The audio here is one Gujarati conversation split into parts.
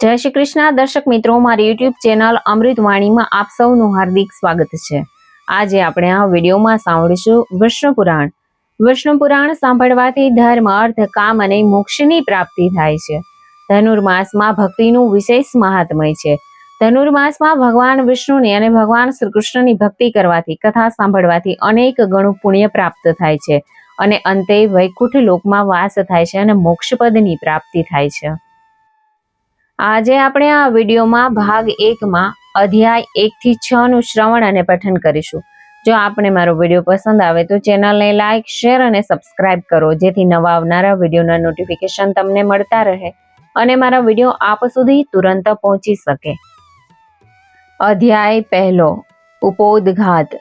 જય શ્રી કૃષ્ણ. દર્શક મિત્રો, મારી યુટ્યુબ ચેનલ અમૃતવાણીમાં આપ સૌનું હાર્દિક સ્વાગત છે. આજે આપણે આ વિડીયોમાં સાંભળીશું વિષ્ણુ પુરાણ. વિષ્ણુ પુરાણ સાંભળવાથી ધર્મ, અર્થ, કામ અને મોક્ષની પ્રાપ્તિ થાય છે. ધનુર્માસમાં ભક્તિનું વિશેષ મહાત્મય છે. ધનુર્માસમાં ભગવાન વિષ્ણુની અને ભગવાન શ્રી કૃષ્ણની ભક્તિ કરવાથી, કથા સાંભળવાથી અનેક ગણું પુણ્ય પ્રાપ્ત થાય છે અને અંતે વૈકુંઠ લોકમાં વાસ થાય છે અને મોક્ષપદની પ્રાપ્તિ થાય છે. આજે આપણે આ વિડીયોમાં ભાગ એકમાં અધ્યાય એકથી છનું શ્રવણ અને પઠન કરીશું. જો આપને મારો વીડિયો પસંદ આવે તો ચેનલને લાઇક શેર અને સબસ્ક્રાઇબ કરો, જેથી નવા આવનારા વિડીયોના નોટિફિકેશન તમને મળતા રહે અને મારા વીડિયો આપ સુધી તુરંત પહોંચી શકે. અધ્યાય પહેલો, ઉપોદઘાત.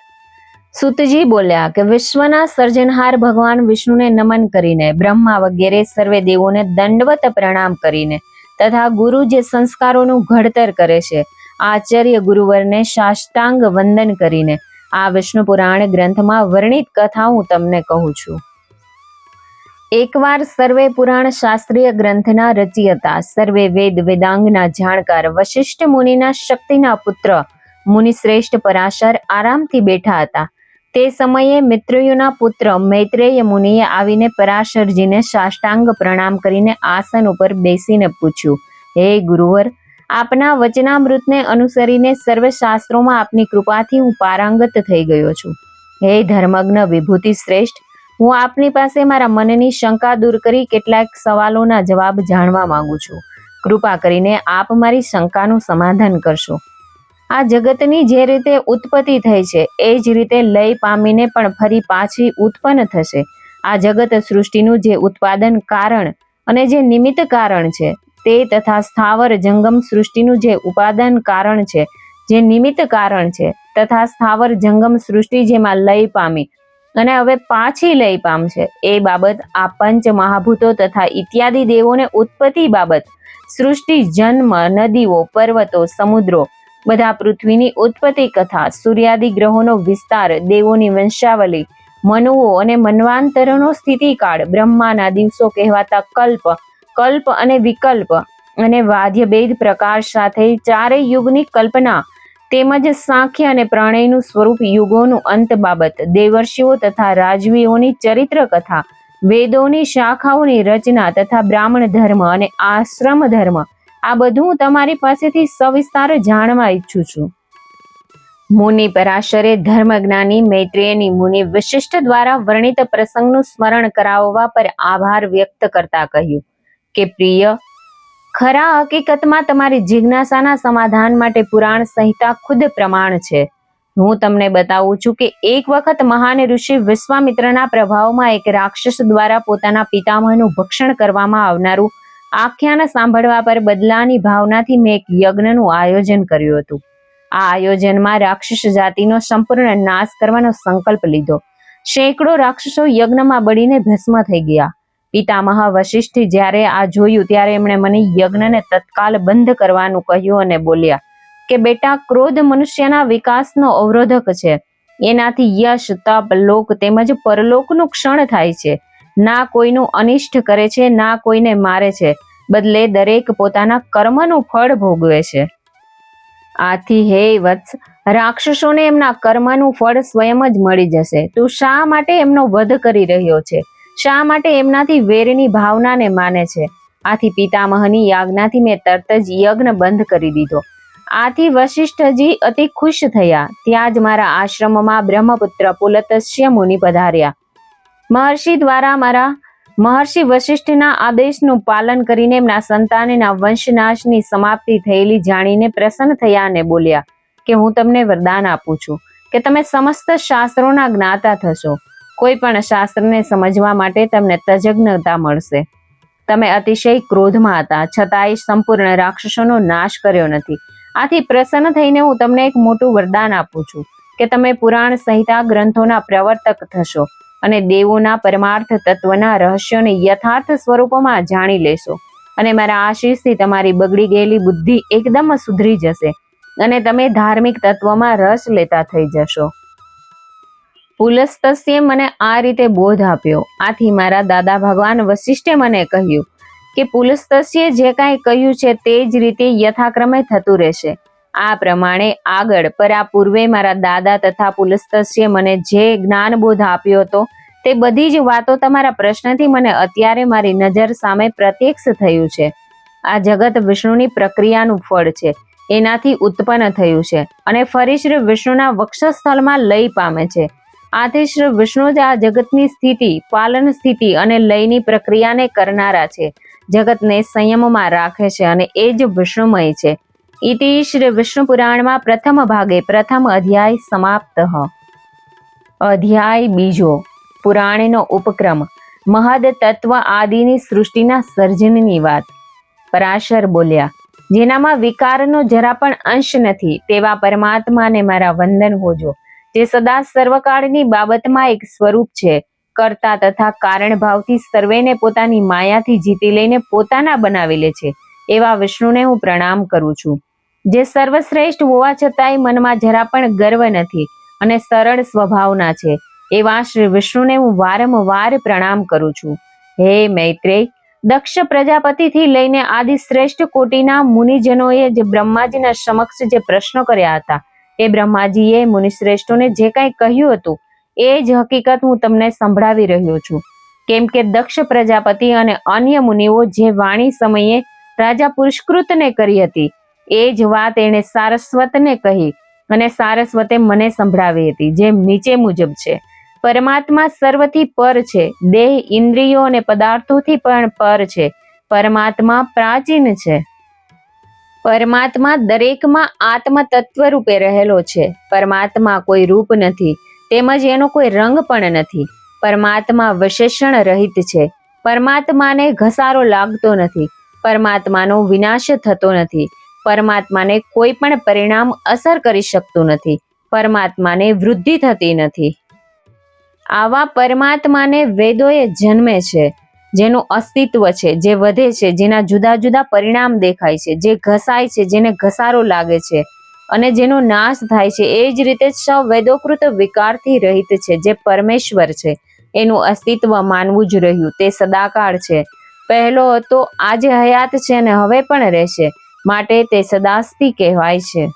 સુતજી બોલ્યા કે, વિશ્વના સર્જનહાર ભગવાન વિષ્ણુને નમન કરીને, બ્રહ્મા વગેરે સર્વે દેવોને દંડવત પ્રણામ કરીને તથા ગુરુ જે સંસ્કારોનું ઘડતર કરે છે. આચાર્ય ગુરુવરને સાષ્ટાંગ વંદન કરીને આ વિષ્ણુ પુરાણ ગ્રંથમાં વર્ણિત કથા હું તમને કહું છું. એકવાર સર્વે પુરાણ શાસ્ત્રીય ગ્રંથના રચયતા, સર્વે વેદ વેદાંગના જાણકાર, વશિષ્ઠ મુનિના શક્તિના પુત્ર, મુનિશ્રેષ્ઠ પરાશર આરામથી બેઠા હતા. તે સમયે મિત્રયુના પુત્ર મૈત્રેય મુનિએ આવીને પરાશરજીને સાષ્ટાંગ પ્રણામ કરીને આસન ઉપર બેસીને પૂછ્યું, હે ગુરુવર, આપના વચનામૃતને અનુસરીને સર્વ શાસ્ત્રોમાં આપની કૃપાથી હું પારંગત થઈ ગયો છું. હે ધર્મજ્ઞ વિભૂતિ શ્રેષ્ઠ, હું આપની પાસે મારા મનની શંકા દૂર કરી કેટલાક સવાલોના જવાબ જાણવા માંગુ છું. કૃપા કરીને આપ મારી શંકાનું સમાધાન કરશો. આ જગતની જે રીતે ઉત્પત્તિ થઈ છે, એ જ રીતે લય પામીને પણ ફરી પાછી ઉત્પન્ન થશે. આ જગત સૃષ્ટિનું જે ઉત્પાદન કારણ અને જે નિમિત્ત કારણ છે, તે તથા સ્થાવર જંગમ સૃષ્ટિનું જે ઉપાદાન કારણ છે, જે નિમિત્ત કારણ છે, તથા સ્થાવર જંગમ સૃષ્ટિ જેમાં લય પામી અને હવે પાછી લય પામશે એ બાબત આ પંચ મહાભૂતો તથા ઇત્યાદિ દેવોને ઉત્પત્તિ બાબત સૃષ્ટિ જન્મ, નદીઓ, પર્વતો, સમુદ્રો બધા પૃથ્વીની ઉત્પત્તિ કથા, સૂર્યાદિ ગ્રહોનો વિસ્તાર, દેવોની વંશાવલી, મનુઓ અને મન્વાંતરનો સ્થિતિકાળ, બ્રહ્માના દિવસો કહેવાતા કલ્પ કલ્પ અને વિકલ્પ, અને વાદ્યભેદ પ્રકાશ સાથે ચારેય યુગની કલ્પના, તેમજ સાંખ્ય અને પ્રણયનું સ્વરૂપ યુગોનું અંત બાબત, દેવર્ષિઓ તથા રાજવીઓની ચરિત્ર કથા, વેદોની શાખાઓની રચના તથા બ્રાહ્મણ ધર્મ અને આશ્રમ ધર્મ આ બધું તમારી પાસેથી સવિસ્તાર જાણવા ઈચ્છું છું. મુનિ પરાશરે ધર્મજ્ઞાની, મૈત્રેયની મુનિ વિશિષ્ટ દ્વારા વર્ણિત પ્રસંગનું સ્મરણ કરાવવા પર આભાર વ્યક્ત કરતા કહ્યું કે, પ્રિય, ખરા હકીકતમાં તમારી જિજ્ઞાસાના સમાધાન માટે પુરાણ સંહિતા ખુદ પ્રમાણ છે. હું તમને બતાવું છું કે એક વખત મહાન ઋષિ વિશ્વામિત્રના પ્રભાવમાં એક રાક્ષસ દ્વારા પોતાના પિતામહનું ભક્ષણ કરવામાં આવનારું આખ્યાન સાંભળવા પર બદલાની ભાવનાથી મેં એક યજ્ઞનું આયોજન કર્યું હતું. આ આયોજનમાં રાક્ષસ જાતિનો સંપૂર્ણ નાશ કરવાનો સંકલ્પ લીધો. સેંકડો રાક્ષસો યજ્ઞમાં બળીને ભસ્મ થઈ ગયા. પિતામહ વશિષ્ઠ જ્યારે આ જોયું ત્યારે એમણે મને યજ્ઞને તત્કાલ બંધ કરવાનું કહ્યું અને બોલ્યા કે બેટા, ક્રોધ મનુષ્યના વિકાસનો અવરોધક છે. એનાથી યશ, તપ, લોક તેમજ પરલોકનું ક્ષણ થાય છે. ના કોઈનું અનિષ્ટ કરે છે, ના કોઈને મારે છે, બદલે દરેક પોતાના કર્મનું ફળ ભોગવે છે. આથી હે વત્સ, રાક્ષસોને એમના કર્મનું ફળ સ્વયં જ મળી જશે. તું શા માટે એમનો વધ કરી રહ્યો છે? શા માટે એમનાથી વેરની ભાવનાને માને છે? આથી પિતામહની યાજ્ઞાથી મેં તરત જ યજ્ઞ બંધ કરી દીધો. આથી વશિષ્ઠજી અતિ ખુશ થયા. ત્યાં જ મારા આશ્રમમાં બ્રહ્મપુત્ર પુલતસ્ય મુનિ પધાર્યા. મહર્ષિ દ્વારા મારા મહર્ષિ વશિષ્ઠના આદેશનું પાલન કરીને એમના સંતાનના વંશનાશની સમાપ્તિ થયેલી જાણીને પ્રસન્ન થયા અને બોલ્યા કે હું તમને વરદાન આપું છું કે તમે સમસ્ત શાસ્ત્રોના જ્ઞાતા થશો. કોઈ પણ શાસ્ત્રને સમજવા માટે તમને તજજ્ઞતા મળશે. તમે અતિશય ક્રોધમાં હતા, છતાંય સંપૂર્ણ રાક્ષસોનો નાશ કર્યો નથી. આથી પ્રસન્ન થઈને હું તમને એક મોટું વરદાન આપું છું કે તમે પુરાણ સંહિતા ગ્રંથોના પ્રવર્તક થશો. અને દેવોના પરમાર્થ તત્વના રહસ્યોને યથાર્થ સ્વરૂપમાં જાણી લેશો. અને મારા આશીષથી તમારી બગડી ગયેલી બુદ્ધિ એકદમ સુધરી જશે અને તમે ધાર્મિક તત્વમાં રસ લેતા થઈ જશો. પુલસ્તસ્યે મને આ રીતે બોધ આપ્યો. આથી મારા દાદા ભગવાન વશિષ્ઠે મને કહ્યું કે પુલસ્તસ્યે જે કાંઈ કહ્યું છે તે જ રીતે યથાક્રમે થતું રહેશે. આ પ્રમાણે આગળ પર આ પૂર્વે મારા દાદા તથા પુલસ્તસ્યે મને જે જ્ઞાનબોધ આપ્યો હતો તે બધી જ વાતો તમારા પ્રશ્નથી મને અત્યારે મારી નજર સામે પ્રત્યક્ષ થયું છે. આ જગત વિષ્ણુની પ્રક્રિયાનું ફળ છે. એનાથી ઉત્પન્ન થયું છે અને ફરી શ્રી વિષ્ણુના વક્ષસ્થળમાં લય પામે છે. આથી શ્રી વિષ્ણુ જ આ જગતની સ્થિતિ, પાલન સ્થિતિ અને લયની પ્રક્રિયાને કરનારા છે. જગતને સંયમમાં રાખે છે અને એ જ વિષ્ણુમય છે. ઇતિ શ્રી વિષ્ણુ પુરાણમાં પ્રથમ ભાગે પ્રથમ અધ્યાય સમાપ્ત અધ્યાય બીજો, પુરાણનો ઉપક્રમ, મહદ તત્વ આદિની સૃષ્ટિના સર્જનની વાત. પરાશર બોલ્યા, જેનામાં વિકારનો જરા પણ અંશ નથી, તેવા પરમાત્માને મારા વંદન હોજો. જે સદા સર્વકાળની બાબતમાં એક સ્વરૂપ છે. કરતા તથા કારણ ભાવથી સર્વેને પોતાની માયાથી જીતી લઈને પોતાના બનાવી લે છે. એવા વિષ્ણુને હું પ્રણામ કરું છું. જે સર્વશ્રેષ્ઠ હોવા છતાંય મનમાં જરા પણ ગર્વ નથી અને સરળ સ્વભાવના છે. એવા શ્રી વિષ્ણુને હું વારંવાર પ્રણામ કરું છું. હે મૈત્રેય, દક્ષ પ્રજાપતિથી લઈને આદિ શ્રેષ્ઠ કોટીના મુનિજનોએ જે બ્રહ્માજીના સમક્ષ જે પ્રશ્નો કર્યા હતા, એ બ્રહ્માજીએ મુનિશ્રેષ્ઠોને જે કાંઈ કહ્યું હતું, એ જ હકીકત હું તમને સંભળાવી રહ્યો છું. કેમ કે દક્ષ પ્રજાપતિ અને અન્ય મુનિઓ જે વાણી સમયે રાજા પુરસ્કૃતને કરી હતી એ જ વાત એણે સારસ્વતને કહી અને સારસ્વતે મને સંભળાવી હતી, જેમ નીચે મુજબ છે. પરમાત્મા સર્વથી પર છે, દેહ ઇન્દ્રિયો અને પદાર્થોથી પણ પર છે. પરમાત્મા પ્રાચીન છે. પરમાત્મા દરેકમાં આત્મ તત્વ રૂપે રહેલો છે. પરમાત્મા કોઈ રૂપ નથી, તેમજ એનો કોઈ રંગ પણ નથી. પરમાત્મા વિશેષણ રહિત છે. પરમાત્માને ઘસારો લાગતો નથી. પરમાત્માનો વિનાશ થતો નથી. પરમાત્માને કોઈ પણ પરિણામ અસર કરી શકતું નથી. પરમાત્માને વૃદ્ધિ થતી નથી. આવા પરમાત્માને વેદોએ જન્મે છે, જેનું અસ્તિત્વ છે, જે વધે છે, જેના જુદા જુદા પરિણામ દેખાય છે, જે ઘસાય છે, જેને ઘસારો લાગે છે અને જેનો નાશ થાય છે. એ જ રીતે સૌ વેદોકૃત વિકારથી રહિત છે, જે પરમેશ્વર છે. એનું અસ્તિત્વ માનવું જ રહ્યું, તે સદાકાળ છે. પહેલો હતો આજે હયાત છે અને હવે પણ રહેશે. માટે તે સદાસ્તી કહેવાય છે.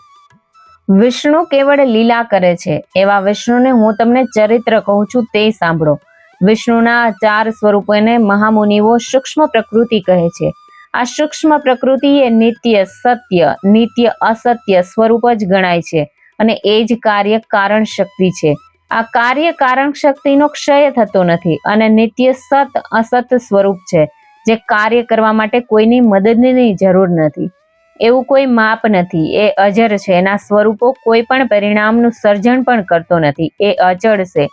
વિષ્ણુ કેવળ લીલા કરે છે. એવા વિષ્ણુને હું તમને ચરિત્ર કહું છું તે સાંભળો. વિષ્ણુના ચાર સ્વરૂપોને મહામુનિઓ સૂક્ષ્મ પ્રકૃતિ કહે છે. આ સૂક્ષ્મ પ્રકૃતિ એ નિત્ય, સત્ય, નિત્ય અસત્ય સ્વરૂપ જ ગણાય છે અને એ જ કાર્ય કારણ શક્તિ છે. આ કાર્ય કારણ શક્તિનો ક્ષય થતો નથી અને નિત્ય સત અસત સ્વરૂપ છે, જે કાર્ય કરવા માટે કોઈની મદદની જરૂર નથી. એવું કોઈ માપ નથી. એ અજર છે. એના સ્વરૂપો કોઈ પણ પરિણામનું સર્જન પણ કરતો નથી. એ અચળ છે.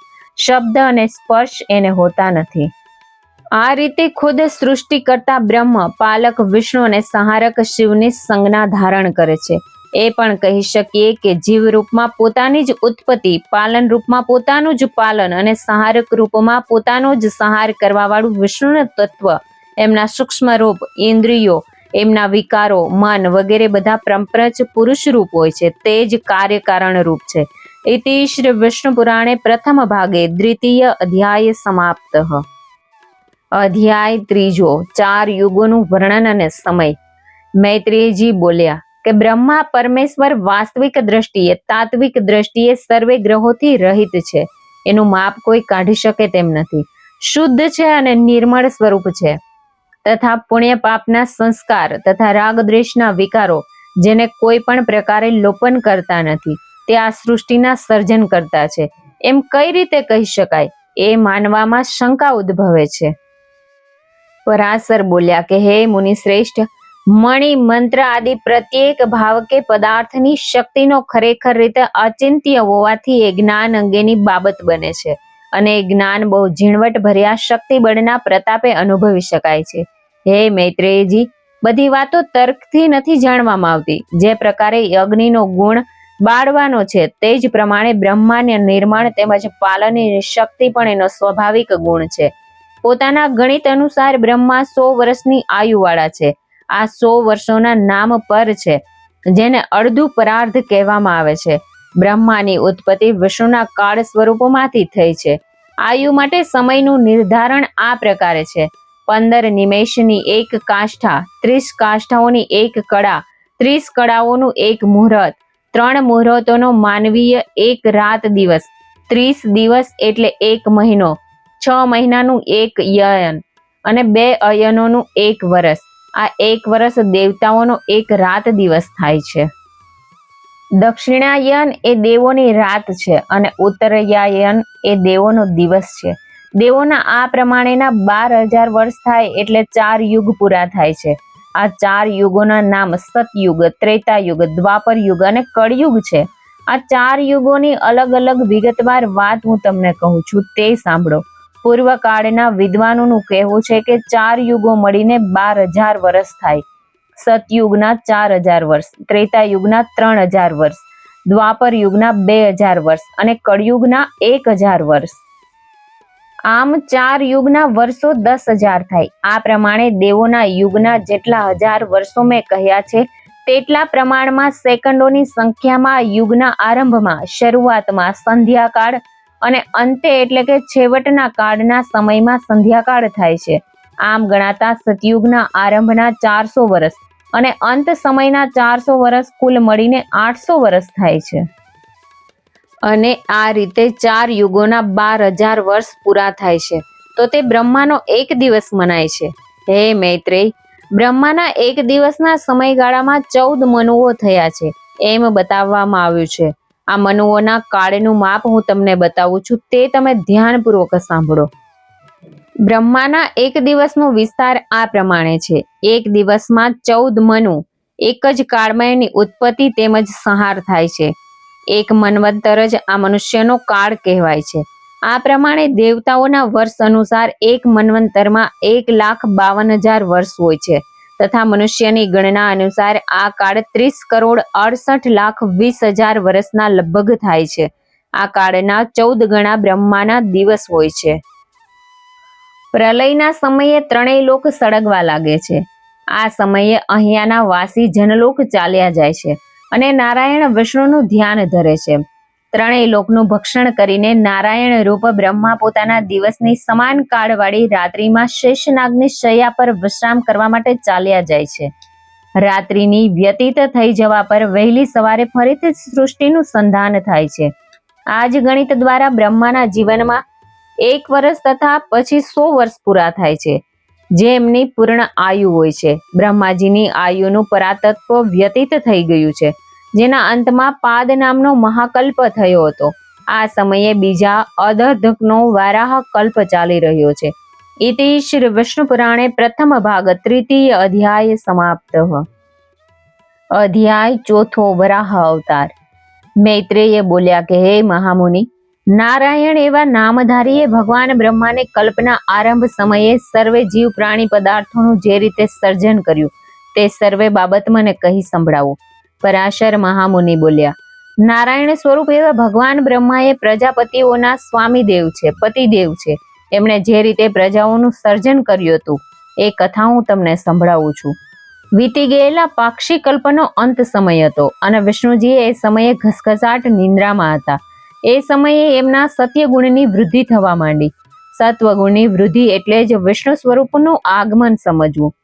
શબ્દ અને સ્પર્શ એને હોતા નથી. આ રીતે ખુદ સૃષ્ટિ કરતા બ્રહ્મ, પાલક, વિષ્ણુ અને સહારક શિવની સંજ્ઞા ધારણ કરે છે. એ પણ કહી શકીએ કે જીવ રૂપમાં પોતાની જ ઉત્પત્તિ, પાલન રૂપમાં પોતાનું જ પાલન અને સહારક રૂપમાં પોતાનો જ સહાર કરવાવાળું વિષ્ણુ તત્વ, એમના સૂક્ષ્મ રૂપ ઇન્દ્રિયો એમના વિકારો, મન વગેરે બધા પ્રંપરચ પુરુષ રૂપ હોય છે. તે જ કાર્યકારણ રૂપ છે. ઇતિ શ્રી વિષ્ણુ પુરાણે પ્રથમ ભાગે દ્વિતીય અધ્યાય સમાપ્ત. અધ્યાય ત્રીજો, ચાર યુગોનું વર્ણન અને સમય. મૈત્રેયજી બોલ્યા કે બ્રહ્મા પરમેશ્વર વાસ્તવિક દ્રષ્ટિએ, તાત્વિક દ્રષ્ટિએ સર્વે ગ્રહોથી રહિત છે. એનું માપ કોઈ કાઢી શકે તેમ નથી. શુદ્ધ છે અને નિર્મળ સ્વરૂપ છે. તથા પુણ્ય પાપના સંસ્કાર તથા રાગ દ્વેષના વિકારો જેને કોઈ પણ પ્રકારે લોપન કરતા નથી, તે આ સૃષ્ટિના સર્જન કરતા છે. એમ કઈ રીતે કહી શકાય? એ માનવામાં શંકા ઉદ્ભવે છે. પરાસર બોલ્યા કે, હે મુનિ શ્રેષ્ઠ મણિ મંત્ર આદિ પ્રત્યેક ભાવ કે પદાર્થની શક્તિનો ખરેખર રીતે અચિંત્ય હોવાથી એ જ્ઞાન અંગેની બાબત બને છે અને એ જ્ઞાન બહુ ઝીણવટ ભર્યા શક્તિ પ્રતાપે અનુભવી શકાય છે. હે મૈત્રેયજી, બધી વાતો તર્કથી નથી જાણવામાં આવતી. જે પ્રકારે અગ્નિનો ગુણ બાળવાનો છે, તે જ પ્રમાણે બ્રહ્માને નિર્માણ તેમજ પાલનની શક્તિ પણ એનો સ્વાભાવિક ગુણ છે. પોતાના ગણિત અનુસાર બ્રહ્મા સો વર્ષની આયુવાળા છે. આ સો વર્ષોના નામ પર છે, જેને અડધું પરાર્ધ કહેવામાં આવે છે. બ્રહ્માની ઉત્પત્તિ વિષ્ણુના કાળ સ્વરૂપોમાંથી થઈ છે. આયુ માટે સમયનું નિર્ધારણ આ પ્રકારે છે. પંદર નિમેષની એક કાષ્ઠા, ત્રીસ કાષ્ઠાઓની એક કળા, ત્રીસ કળાઓનું એક મુહૂર્ત, ત્રણ મુહૂર્તોનો માનવીય એક રાત દિવસ, ત્રીસ દિવસ એટલે એક મહિનો, છ મહિનાનું એક યયન અને બે અયનોનું એક વરસ. આ એક વરસ દેવતાઓનો એક રાત દિવસ થાય છે. દક્ષિણાયન એ દેવોની રાત છે અને ઉત્તરાયન એ દેવોનો દિવસ છે. દેવોના આ પ્રમાણેના બાર હજાર વર્ષ થાય એટલે ચાર યુગ પૂરા થાય છે. આ ચાર યુગોના નામ સતયુગ, ત્રેતાયુગ દ્વાપર યુગ અને કળયુગ છે. આ ચાર યુગોની અલગ અલગ વિગતવાર વાત હું તમને કહું છું તે સાંભળો. પૂર્વકાળના વિદ્વાનોનું કહેવું છે કે ચાર યુગો મળીને બાર હજાર વર્ષ થાય. સતયુગના ચાર હજાર વર્ષ, ત્રેતાયુગના ત્રણ હજાર વર્ષ દ્વાપર યુગના બે હજાર વર્ષ અને કળયુગના એક હજાર વર્ષ. આમ ચાર યુગના વર્ષો દસ હજાર થાય. આ પ્રમાણે દેવોના યુગના જેટલા હજાર વર્ષો મેં કહ્યા છે, તેટલા પ્રમાણમાં સેકન્ડોની સંખ્યામાં યુગના આરંભમાં, શરૂઆતમાં સંધ્યાકાળ અને અંતે એટલે કે છેવટના કાળના સમયમાં સંધ્યાકાળ થાય છે. આમ ગણાતા સતયુગના આરંભના ચારસો વર્ષ અને અંત સમયના ચારસો વર્ષ કુલ મળીને આઠસો વર્ષ થાય છે. અને આ રીતે ચાર યુગોના બાર હજાર વર્ષ પૂરા થાય છે. તો તે બ્રહ્માનો એક દિવસ મનાય છે. હે મૈત્રેય, બ્રહ્માના એક દિવસના સમયગાળામાં ચૌદ મનુઓ થયા છે. એમ બતાવવામાં આવ્યું છે. આ મનુઓના કાળનું માપ હું તમને બતાવું છું. તે તમે ધ્યાનપૂર્વક સાંભળો. બ્રહ્માના એક દિવસનો વિસ્તાર આ પ્રમાણે છે. એક દિવસમાં ચૌદ મનુ, એક જ કાળમાં એની ઉત્પત્તિ તેમજ સંહાર થાય છે. એક મન્વંતર જ આ મનુષ્યનો કાળ કહેવાય છે. આ પ્રમાણે દેવતાઓના વર્ષ અનુસાર એક મન્વંતરમાં એક લાખ બાવન હજાર વર્ષ હોય છે તથા મનુષ્યની ગણના અનુસાર આ કાળ ત્રીસ કરોડ અડસઠ લાખ વીસ હજાર વર્ષના લગભગ થાય છે. આ કાળના ચૌદ ગણા બ્રહ્માના દિવસ હોય છે. પ્રલયના સમયે ત્રણેય લોક સળગવા લાગે છે. આ સમયે અહીંયાના વાસી જનલોક ચાલ્યા જાય છે. અને નારાયણ વિષ્ણુનું ધ્યાન ધરે છે. ત્રણેય લોકનું ભક્ષણ કરીને નારાયણ રૂપ બ્રહ્મા પોતાના દિવસની સમાન કાળવાળી રાત્રિમાં શેષનાગની શૈયા પર વિશ્રામ કરવા માટે ચાલ્યા જાય છે. રાત્રિની વ્યતીત થઈ જવા પર વહેલી સવારે ફરીથી સૃષ્ટિનું સંધાન થાય છે. આ જ ગણિત દ્વારા બ્રહ્માના જીવનમાં એક વર્ષ તથા પછી સો વર્ષ પૂરા થાય છે. જે એમની પૂર્ણ આયુ હોય છે. બ્રહ્માજીની આયુનું પરાતત્વ વ્યતીત થઈ ગયું છે. જેના અંતમાં પાદ નામનો મહાકલ્પ થયો હતો. આ સમયે બીજા અધધકનો વારાહ કલ્પ ચાલી રહ્યો છે. ઇતિ શ્રી વિષ્ણુ પુરાણે પ્રથમ ભાગ તૃતીય અધ્યાય સમાપ્ત. અધ્યાય ચોથો વરાહ અવતાર. મૈત્રેય બોલ્યા કે, હે મહામુનિ નારાયણ એવા નામધારીએ ભગવાન બ્રહ્માને કલ્પના આરંભ સમયે સર્વે જીવ પ્રાણી પદાર્થોનું જે રીતે સર્જન કર્યું, તે સર્વે બાબત મને કહી સંભળાવો. પરાશર મહામુનિ બોલ્યા, નારાયણ સ્વરૂપ એવા ભગવાન બ્રહ્માએ પ્રજાપતિઓના સ્વામી દેવ છે, પતિદેવ છે. એમણે જે રીતે પ્રજાઓનું સર્જન કર્યું હતું, એ કથા હું તમને સંભળાવું છું. વીતી ગયેલા પાક્ષી કલ્પનો અંત સમય હતો અને વિષ્ણુજી એ સમયે ઘસઘસાટ નિંદ્રામાં હતા. એ સમયે એમના સત્યગુણની વૃદ્ધિ થવા માંડી. સત્વગુણની વૃદ્ધિ એટલે જ વિષ્ણુ સ્વરૂપનું આગમન સમજવું.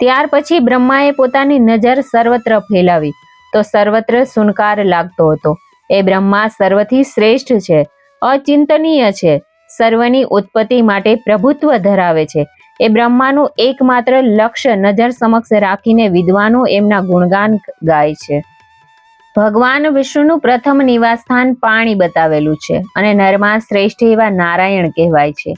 ત્યાર પછી બ્રહ્માએ પોતાની નજર સર્વત્ર ફેલાવી, તો સર્વત્ર સુનકાર લાગતો હતો. એ બ્રહ્મા સર્વથી શ્રેષ્ઠ છે, અચિંતનીય છે, સર્વની ઉત્પત્તિ માટે પ્રભુત્વ ધરાવે છે. એ બ્રહ્માનું એકમાત્ર લક્ષ્ય નજર સમક્ષ રાખીને વિદ્વાનો એમના ગુણગાન ગાય છે. ભગવાન વિષ્ણુનું પ્રથમ નિવાસસ્થાન પાણી બતાવેલું છે અને નરમાં શ્રેષ્ઠ એવા નારાયણ કહેવાય છે.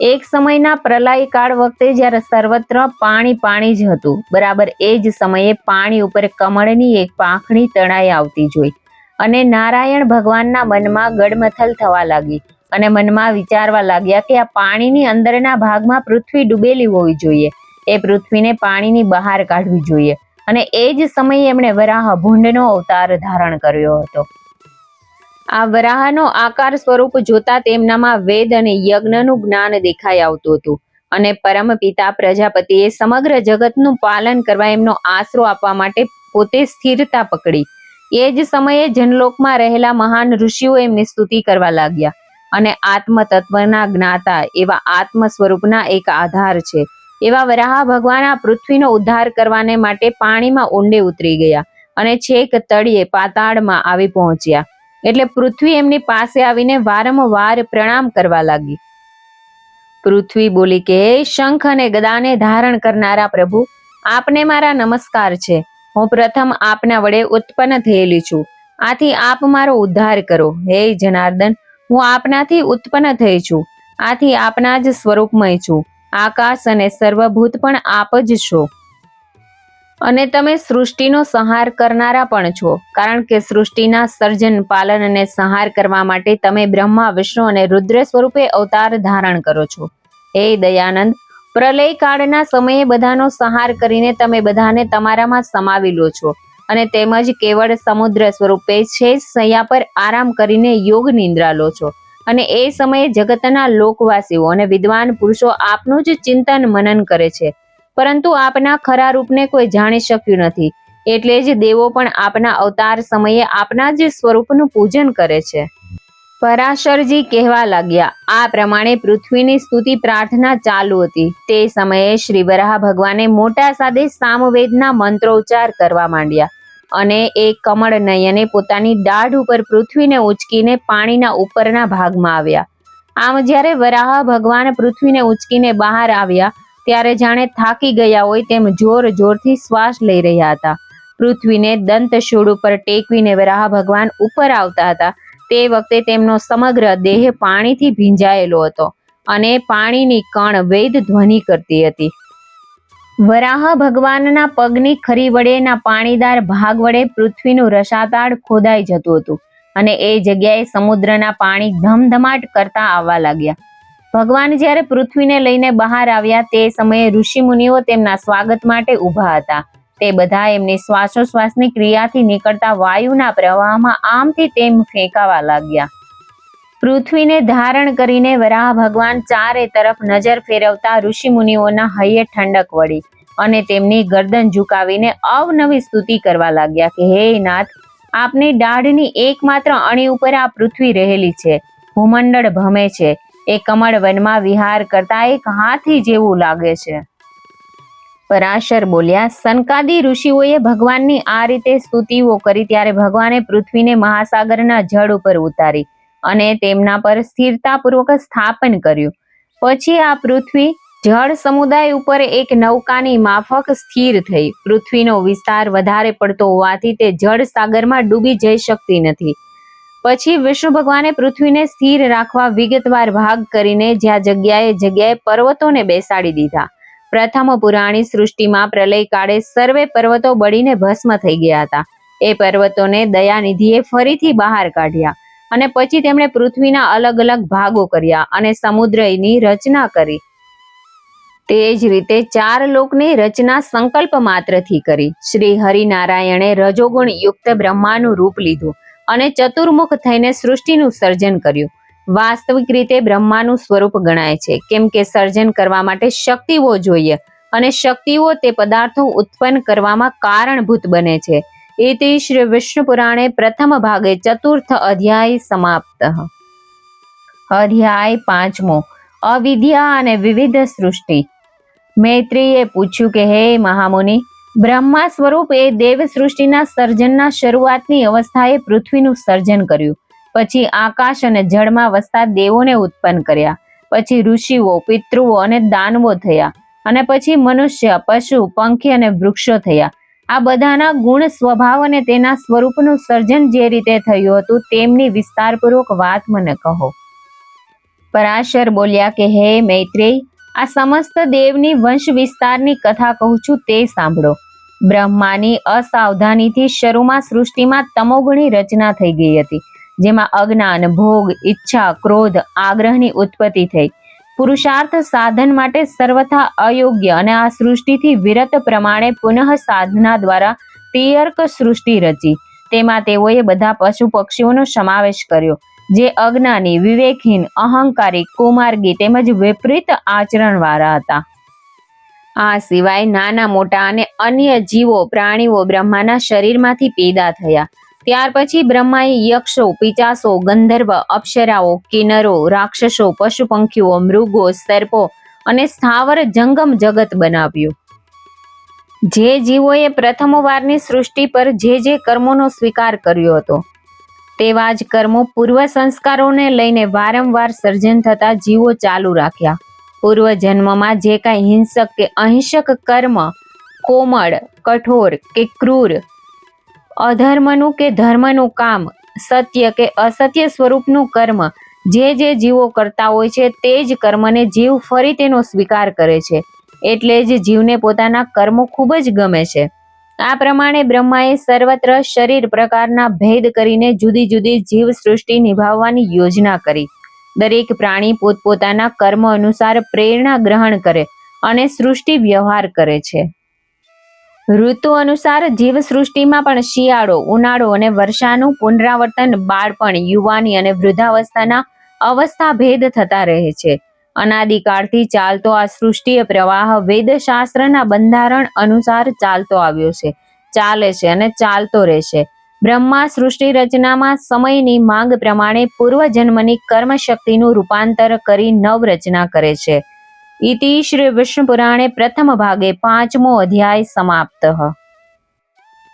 એક સમયના પ્રલય કાળ વખતે જ્યારે સર્વત્ર પાણી પાણી જ હતું, બરાબર એ જ સમયે પાણી ઉપર કમળની એક પાંખણી તણાઈ આવતી જોઈ અને નારાયણ ભગવાનના મનમાં ગડમથલ થવા લાગી અને મનમાં વિચારવા લાગ્યા કે આ પાણીની અંદરના ભાગમાં પૃથ્વી ડૂબેલી હોવી જોઈએ. એ પૃથ્વીને પાણીની બહાર કાઢવી જોઈએ. અને એ જ સમયે એમણે વરાહ ભૂંડનો અવતાર ધારણ કર્યો હતો. આ વરાહનો આકાર સ્વરૂપ જોતા તેમનામાં વેદ અને યજ્ઞનું જ્ઞાન દેખાઈ આવતું હતું અને પરમ પિતા પ્રજાપતિએ સમગ્ર જગતનું પાલન કરવા એમનો આશરો આપવા માટે પોતે સ્થિરતા પકડી. એ જ સમયે જનલોકમાં રહેલા મહાન ઋષિઓ એમની સ્તુતિ કરવા લાગ્યા અને આત્મ તત્વના જ્ઞાતા એવા આત્મ સ્વરૂપના એક આધાર છે. એવા વરાહ ભગવાન આ પૃથ્વીનો ઉદ્ધાર કરવાને માટે પાણીમાં ઊંડે ઉતરી ગયા અને છેક તળિયે પાતાળમાં આવી પહોંચ્યા. એટલે પૃથ્વી એમની પાસે આવીને વારંવાર પ્રણામ કરવા લાગી. પૃથ્વી બોલી કે શંખ અને ગદાને ધારણ કરનારા પ્રભુ, આપને મારા નમસ્કાર છે. હું પ્રથમ આપના વડે ઉત્પન્ન થયેલી છું. આથી આપ મારો ઉદ્ધાર કરો. હે જનાર્દન, હું આપનાથી ઉત્પન્ન થઈ છું. આથી આપના જ સ્વરૂપમય છું. આકાશ અને સર્વભૂત પણ આપ જ છો. અને તમે સૃષ્ટિનો સંહાર કરનારા પણ છો, કારણ કે સૃષ્ટિના સર્જન, પાલન અને સંહાર કરવા માટે તમે બ્રહ્મા, વિષ્ણુ અને રુદ્ર સ્વરૂપે અવતાર ધારણ કરો છો. હે દયાનંદ, પ્રલય કાળના સમયે બધાનો સંહાર કરીને તમે બધાને તમારામાં સમાવી લો છો અને તેમજ કેવળ સમુદ્ર સ્વરૂપે છે સૈયા પર આરામ કરીને યોગ નિંદ્રા લો છો. અને એ સમયે જગતના લોકવાસીઓ અને વિદ્વાન પુરુષો આપનું જ ચિંતન મનન કરે છે. પરંતુ આપના ખરા રૂપને કોઈ જાણી શક્યું નથી. એટલે જ દેવો પણ આપના અવતાર સમયે આપના જ સ્વરૂપનું પૂજન કરે છે. પરાશરજી કહેવા લાગ્યા, આ પ્રમાણે પૃથ્વીની સ્તુતિ પ્રાર્થના ચાલુ હતી. તે સમયે શ્રી વરાહ ભગવાને મોટા સાદે સામવેદના મંત્રોચ્ચાર કરવા માંડ્યા. અને એ કમળ નયને પોતાની દાઢ ઉપર પૃથ્વીને ઉંચકીને પાણીના ઉપરના ભાગમાં આવ્યા. આમ જ્યારે વરાહ ભગવાન પૃથ્વીને ઉચકીને બહાર આવ્યા, ત્યારે જાણે થાકી ગયા હોય તેમ જોર જોરથી શ્વાસ લઈ રહ્યા હતા. પૃથ્વીને દંતશૂળ ઉપર ટેકવીને વરાહ ભગવાન ઉપર આવતા હતા. તે વખતે તેમનો સમગ્ર દેહ પાણીથી ભીંજાયેલો હતો અને પાણીની કણ વેદ ધ્વનિ કરતી હતી. વરાહ ભગવાનના પગની ખરી વડેના પાણીદાર ભાગ વડે પૃથ્વીનું રસાતાળ ખોદાઈ જતું હતું અને એ જગ્યાએ સમુદ્રના પાણી ધમધમાટ કરતા આવવા લાગ્યા. ભગવાન જ્યારે પૃથ્વીને લઈને બહાર આવ્યા તે સમયે ઋષિ મુનિઓ તેમના સ્વાગત માટે ઊભા હતા. તે બધા એમની શ્વાસોશ્વાસની ક્રિયાથી નીકળતા વાયુના પ્રવાહમાં આમથી તેમ ફેંકાવા લાગ્યા. પૃથ્વીને ધારણ કરીને વરાહ ભગવાન ચારે તરફ નજર ફેરવતા ઋષિ મુનિઓના હૈયે ઠંડક વળી અને તેમની ગરદન ઝુકાવીને અવનવી સ્તુતિ કરવા લાગ્યા કે, હે નાથ, આપની દાઢની એકમાત્ર અણી ઉપર આ પૃથ્વી રહેલી છે. ભૂમંડળ ભમે છે. એ કમળ વનમાં વિહાર કરતા એક હાથી જેવું લાગે છે. પરાશર બોલ્યા સનકાદી ઋષિઓએ ભગવાનની આ રીતે સ્તુતિઓ કરી ત્યારે ભગવાને પૃથ્વીને મહાસાગરના જળ ઉપર ઉતારી. અને તેમના પર સ્થિરતાપૂર્વક સ્થાપન કર્યું. પછી આ પૃથ્વી જળ સમુદાય ઉપર એક નૌકાની માફક સ્થિર થઈ. પૃથ્વીનો વિસ્તાર વધારે પડતો હોવાથી તે જળ સાગરમાં ડૂબી જઈ શકતી નથી. પછી વિષ્ણુ ભગવાને પૃથ્વીને સ્થિર રાખવા વિગતવાર ભાગ કરીને જ્યાં જગ્યાએ જગ્યાએ પર્વતોને બેસાડી દીધા. પ્રથમ પુરાણી સૃષ્ટિમાં પ્રલય કાળે સર્વે પર્વતો બળીને ભસ્મ થઈ ગયા હતા. એ પર્વતોને દયાનિધિએ ફરીથી બહાર કાઢ્યા. અને પછી તેમણે પૃથ્વીના અલગ અલગ ભાગો કર્યા અને સમુદ્રની રચના કરી. તે જ રીતે ચાર લોકની રચના સંકલ્પ માત્રથી કરી. શ્રી હરિનારાયણે રજોગુણ યુક્ત બ્રહ્માનું રૂપ લીધું અને ચતુર્મુખ થઈને સૃષ્ટિનું સર્જન કર્યું. વાસ્તવિક રીતે બ્રહ્માનું સ્વરૂપ ગણાય છે. કેમ કે સર્જન કરવા માટે શક્તિઓ જોઈએ અને શક્તિઓ તે પદાર્થો ઉત્પન્ન કરવામાં કારણભૂત બને છે. એતે શ્રી विष्णुपुराणे प्रथमभागे ચતુર્થ અધ્યાય સમાપ્ત અધ્યાય પાંચમો અવિદ્યા અને વિવિધ સૃષ્ટિ મૈત્રીએ પૂછ્યું કે હે મહામુનિ બ્રહ્મા સ્વરૂપ એ દેવ સૃષ્ટિના સર્જનના શરૂઆતની અવસ્થાએ પૃથ્વીનું સર્જન કર્યું. પછી આકાશ અને જળમાં વસતા દેવોને ઉત્પન્ન કર્યા. પછી ઋષિઓ, પિતૃઓ અને દાનવો થયા. અને પછી મનુષ્ય, પશુ, પંખી અને વૃક્ષો થયા. આ બધાના ગુણ, સ્વભાવ અને તેના સ્વરૂપનું સર્જન જે રીતે થયું હતું, તેમની વિસ્તારપૂર્વક વાત મને કહો. પરાશર બોલ્યા કે, હે મૈત્રેય આ સમસ્ત દેવની વંશ વિસ્તારની કથા કહું છું તે સાંભળો. બ્રહ્માની અસાવધાનીથી શરૂમાં સૃષ્ટિમાં તમોગુણી રચના થઈ ગઈ હતી, જેમાં અજ્ઞાન, ભોગ, ઈચ્છા, ક્રોધ, આગ્રહની ઉત્પત્તિ થઈ. પુરુષાર્થ સાધન માટે સર્વથા અયોગ્ય અને આ સૃષ્ટિથી વિરત પ્રમાણે પુનઃ સાધના દ્વારા તિયર્ક સૃષ્ટિ રચી. તેમાં તેઓએ બધા પશુ પક્ષીઓનો સમાવેશ કર્યો, જે અજ્ઞાની, વિવેકહીન, અહંકારી, કુમાર્ગી તેમજ વિપરીત આચરણવાળા હતા. આ સિવાય નાના, મોટા અને અન્ય જીવો, પ્રાણીઓ બ્રહ્માના શરીરમાંથી પેદા થયા. ત્યાર પછી બ્રહ્માએ યક્ષો, પિચાસો, ગંધર્વ, અપ્સરાઓ કિન્નરો રાક્ષસો પશુ પંખીઓ મૃગો, સર્પો અને સ્થાવર જંગમ જગત બનાવ્યું. જે જીવોએ પ્રથમવારની સૃષ્ટિ પર જે જે કર્મોનો સ્વીકાર કર્યો હતો, તેવા જ કર્મો પૂર્વ સંસ્કારોને લઈને વારંવાર સર્જન થતા જીવો ચાલુ રાખ્યા. પૂર્વ જન્મમાં જે કાંઈ હિંસક કે અહિંસક કર્મ, કોમળ, કઠોર કે ક્રૂર અધર્મનું કે ધર્મનું કામ, સત્ય કે અસત્ય સ્વરૂપનું કર્મ, જે જે જીવો કરતા હોય છે તે જ કર્મને જીવ ફરી તેનો સ્વીકાર કરે છે. એટલે જ જીવને પોતાના કર્મો ખૂબ જ ગમે છે. આ પ્રમાણે બ્રહ્માએ સર્વત્ર શરીર પ્રકારના ભેદ કરીને જુદી જુદી જીવ સૃષ્ટિ નિભાવવાની યોજના કરી. દરેક પ્રાણી પોતપોતાના કર્મ અનુસાર પ્રેરણા ગ્રહણ કરે અને સૃષ્ટિ વ્યવહાર કરે છે. ઋતુ અનુસાર જીવ સૃષ્ટિમાં પણ શિયાળો, ઉનાળો અને વર્ષાનું પુનરાવર્તન બાળપણ, યુવાની અને વૃદ્ધાવસ્થાના અવસ્થા ભેદ થતા રહે છે. અનાદિકાળથી ચાલતો આ સૃષ્ટિય પ્રવાહ વેદશાસ્ત્રના બંધારણ અનુસાર ચાલતો આવ્યો છે. ચાલે છે અને ચાલતો રહેશે બ્રહ્મા સૃષ્ટિ રચનામાં સમયની માંગ પ્રમાણે પૂર્વજન્મની કર્મશક્તિનું રૂપાંતર કરી નવરચના કરે છે. ઇતિ શ્રી વિષ્ણુપુરાણે પ્રથમ ભાગે પાંચમો અધ્યાય સમાપ્ત.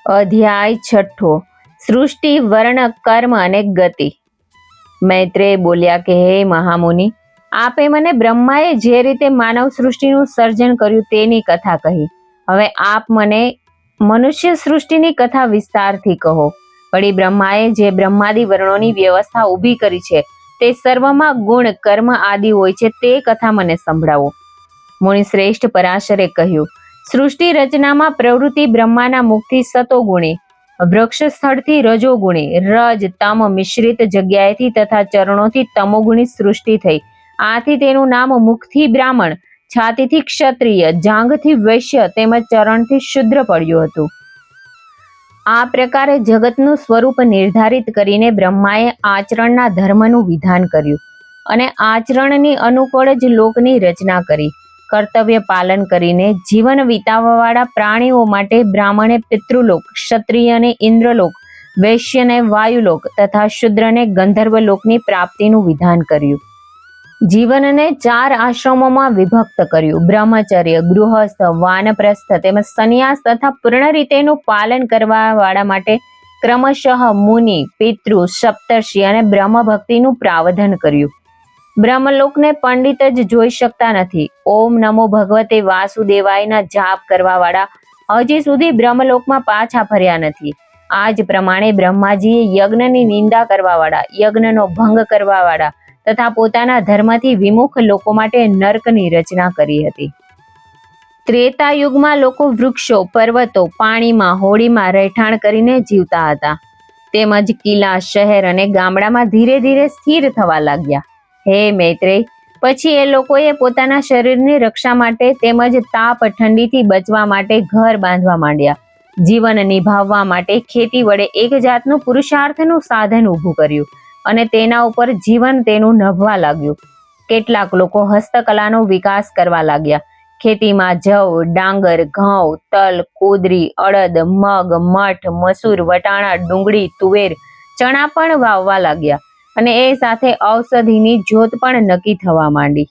અધ્યાય છઠ્ઠો. સૃષ્ટિ, વર્ણ, કર્મ અને ગતિ. મૈત્રેય બોલ્યા કે, હે મહામુનિ, આપે મને બ્રહ્માએ જે રીતે માનવ સૃષ્ટિનું સર્જન કર્યું તેની કથા કહી. હવે આપ મને મનુષ્ય સૃષ્ટિની કથા વિસ્તારથી કહો. વળી બ્રહ્માએ જે બ્રહ્માદિ વર્ણોની વ્યવસ્થા ઊભી કરી છે તે સર્વમાં ગુણ, કર્મ આદિ હોય છે તે કથા મને સંભળાવો. મુનિ શ્રેષ્ઠ પરાશરે કહ્યું, સૃષ્ટિ રચનામાં પ્રવૃત્તિ બ્રહ્માના મુખથી સતોગુણી વૃક્ષ સ્થળથી રજોગુણી રજ, તમ મિશ્રિત જગ્યાએથી તથા ચરણોથી તમોગુણી સૃષ્ટિ થઈ. આથી તેનું નામ મુખથી બ્રાહ્મણ, છાતીથી ક્ષત્રિય જાંઘથી વૈશ્ય તેમજ ચરણથી શુદ્ર પડ્યું હતું. આ પ્રકારે જગતનું સ્વરૂપ નિર્ધારિત કરીને બ્રહ્માએ આચરણના ધર્મનું વિધાન કર્યું અને આચરણની અનુકૂળ જ લોકની રચના કરી, કર્તવ્ય પાલન કરીને જીવન વિતાવવાવાળા પ્રાણીઓ માટે બ્રાહ્મણે પિતૃલોક ક્ષત્રિયને ઇન્દ્રલોક વૈશ્યને વાયુલોક તથા શુદ્રને ગંધર્વલોકની પ્રાપ્તિનું વિધાન કર્યું. જીવનને ચાર આશ્રમોમાં વિભક્ત કર્યું. બ્રહ્મચર્ય, ગૃહસ્થ, વાનપ્રસ્થ તેમજ સંન્યાસ તથા પૂર્ણ રીતેનું પાલન કરવા વાળા માટે ક્રમશઃ મુનિ, પિતૃ, સપ્તર્ષિ અને બ્રહ્મ ભક્તિનું પ્રાવધન કર્યું. બ્રહ્મલોકને પંડિત જ જોઈ શકતા નથી. ઓમ નમો ભગવતે વાસુદેવાયના જાપ કરવાવાળા હજી સુધી બ્રહ્મલોકમાં પાછા ફર્યા નથી. આ જ પ્રમાણે બ્રહ્માજીએ યજ્ઞની નિંદા કરવાવાળા, યજ્ઞનો ભંગ કરવા વાળા તથા પોતાના ધર્મથી વિમુખ લોકો માટે નર્કની રચના કરી હતી. ત્રેતા યુગમાં લોકો વૃક્ષો, પર્વતો, પાણીમાં, હોળીમાં રહેઠાણ કરીને જીવતા હતા. તેમજ કિલ્લા, શહેર અને ગામડામાં ધીરે ધીરે સ્થિર થવા લાગ્યા. હે મૈત્રેય, પછી એ લોકોએ પોતાના શરીરની રક્ષા માટે તેમજ તાપ ઠંડીથી બચવા માટે ઘર બાંધવા માંડ્યા. જીવન નિભાવવા માટે ખેતી વડે એક જાતનું પુરુષાર્થનું સાધન ઊભું કર્યું. અને તેના ઉપર જીવન તેનું નભવા લાગ્યું. કેટલાક લોકો હસ્તકલાનો વિકાસ કરવા લાગ્યા. ખેતીમાં જવ, ડાંગર, ઘઉં, તલ, કોદરી, અડદ, મગ, મઠ, મસૂર, વટાણા, ડુંગળી, તુવેર, ચણા પણ વાવવા લાગ્યા અને એ સાથે ઔષધિની જોત પણ નક્કી થવા માંડી.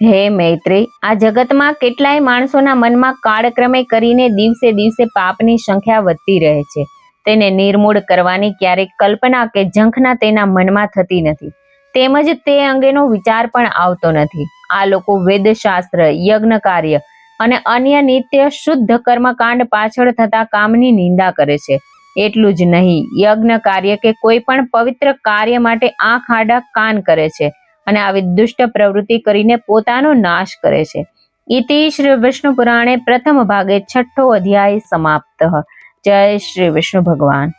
હે મૈત્રી, આ જગતમાં કેટલાય માણસોના મનમાં કાળક્રમે કરીને દિવસે દિવસે પાપની સંખ્યા વધતી રહે છે. તેને નિર્મૂળ કરવાની ક્યારેક કલ્પના કે ઝંખના તેના મનમાં થતી નથી. તેમજ તે અંગેનો વિચાર પણ આવતો નથી. આ લોકો વેદશાસ્ત્ર યજ્ઞ કાર્ય અને અન્ય નિત્ય શુદ્ધ કર્મકાંડ પાછળ થતા કામની નિંદા કરે છે. એટલું જ નહીં યજ્ઞ કાર્ય કે કોઈ પણ પવિત્ર કાર્ય માટે આંખ આડા કાન કરે છે અને આવી દુષ્ટ પ્રવૃત્તિ કરીને પોતાનો નાશ કરે છે. ઇતિ શ્રી વિષ્ણુ પુરાણે પ્રથમ ભાગે છઠ્ઠો અધ્યાય સમાપ્ત. જય શ્રી વિષ્ણુ ભગવાન.